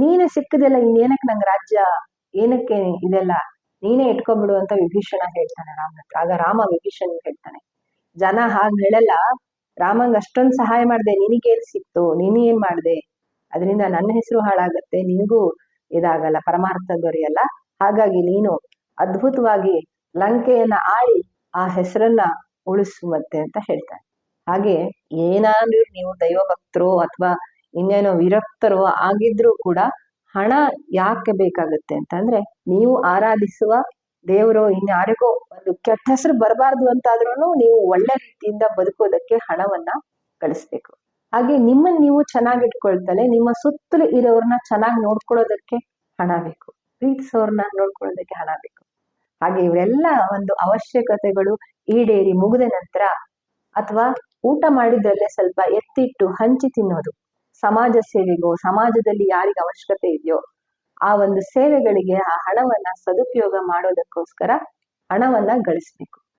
ನೀನೇ ಸಿಕ್ಕದೆಲ್ಲ ಇನ್ನೇನಕ್ಕೆ ನಂಗೆ ರಾಜ್ಯ ಏನಕ್ಕೆ ಇದೆಲ್ಲ ನೀನೇ ಇಟ್ಕೊಬಿಡು ಅಂತ ವಿಭೀಷಣ ಹೇಳ್ತಾನೆ ರಾಮನ ಹತ್ರ. ಆಗ ರಾಮ ವಿಭೀಷಣ ಹೇಳ್ತಾನೆ, ಜನ ಹಾಗೆ ಹೇಳಲ್ಲ, ರಾಮಂಗ್ ಅಷ್ಟೊಂದ್ ಸಹಾಯ ಮಾಡ್ದೆ, ನಿನಗೇನ್ ಸಿಕ್ತು ನೀನ್ ಏನ್ ಮಾಡ್ದೆ? ಅದರಿಂದ ನನ್ನ ಹೆಸರು ಹಾಳಾಗತ್ತೆ, ನಿನಗೂ ಇದಾಗಲ್ಲ, ಪರಮಾರ್ಥ ದೊರೆಯಲ್ಲ ಹಾಗಾಗಿ ನೀನು ಅದ್ಭುತವಾಗಿ ಲಂಕೆಯನ್ನ ಆಳಿ ಆ ಹೆಸರನ್ನ ಉಳಿಸುವಂತೆ ಅಂತ ಹೇಳ್ತಾನೆ. ಹಾಗೆ ಏನಾದ್ರೂ ನೀವು ದೈವ ಭಕ್ತರು ಅಥವಾ ಇನ್ನೇನೋ ವಿರಕ್ತರು ಆಗಿದ್ರೂ ಕೂಡ ಹಣ ಯಾಕೆ ಬೇಕಾಗುತ್ತೆ ಅಂತಂದ್ರೆ ನೀವು ಆರಾಧಿಸುವ ದೇವರು ಇನ್ಯಾರಿಗೋ ಒಂದು ಕೆಟ್ಟ ಹೆಸರು ಬರಬಾರ್ದು ಅಂತಾದ್ರೂ ನೀವು ಒಳ್ಳೆ ರೀತಿಯಿಂದ ಬದುಕೋದಕ್ಕೆ ಹಣವನ್ನ ಗಳಿಸ್ಬೇಕು. ಹಾಗೆ ನಿಮ್ಮನ್ನ ನೀವು ಚೆನ್ನಾಗಿ ಇಟ್ಕೊಳ್ತಲೆ ನಿಮ್ಮ ಸುತ್ತಲೂ ಇರೋರ್ನ ಚೆನ್ನಾಗಿ ನೋಡ್ಕೊಳ್ಳೋದಕ್ಕೆ ಹಣ ಬೇಕು. ಪ್ರೀತಿಸೋರ್ನ ನೋಡ್ಕೊಳ್ಳೋದಕ್ಕೆ ಹಣ ಬೇಕು. ಹಾಗೆ ಇವರೆಲ್ಲ ಒಂದು ಅವಶ್ಯಕತೆಗಳು ಈಡೇರಿ ಮುಗಿದ ನಂತರ ಅಥವಾ ಊಟ ಮಾಡಿದ್ರಲ್ಲೇ ಸ್ವಲ್ಪ ಎತ್ತಿಟ್ಟು ಹಂಚಿ ತಿನ್ನೋದು. ಸಮಾಜ ಸೇವೆಗೋ, ಸಮಾಜದಲ್ಲಿ ಯಾರಿಗೆ ಅವಶ್ಯಕತೆ ಇದೆಯೋ, ಆ ಒಂದು ಸೇವೆಗಳಿಗೆ ಆ ಹಣವನ್ನ ಸದುಪಯೋಗ ಮಾಡೋದಕ್ಕೋಸ್ಕರ ಹಣವನ್ನ ಗಳಿಸ್ಬೇಕು.